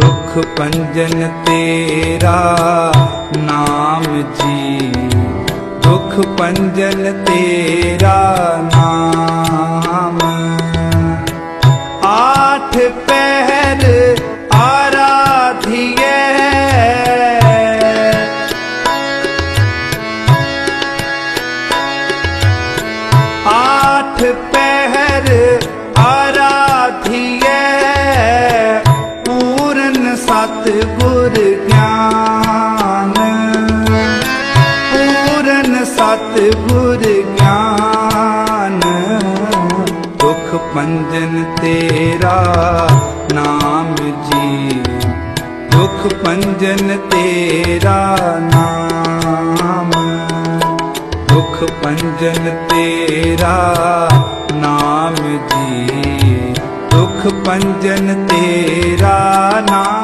ਦੁਖ ਪੰਜਨ ਤੇਰਾ ਨਾਮ ਜੀ। ਦੁਖ ਪੰਜਨ ਤੇਰਾ ਨਾਮ। ਆਠ ਪਹਿਰ ਆਰਾਧਿਏ। ਆਠ ਪਹਿਰ ਆਰਾਧਿਏ। ਸਤ ਗੁਰ ਗਿਆਨ। ਪੂਰਨ ਸਤ ਗੁਰ ਗਿਆਨ। ਦੁਖ ਪੰਜਨ ਤੇਰਾ ਨਾਮ ਜੀ। ਦੁਖ ਪੰਜਨ ਤੇਰਾ ਨਾਮ। ਦੁਖ ਪੰਜਨ ਤੇਰਾ ਨਾਮ ਜੀ। ਦੁਖ ਪੰਜਨ ਤੇਰਾ ਨਾਮ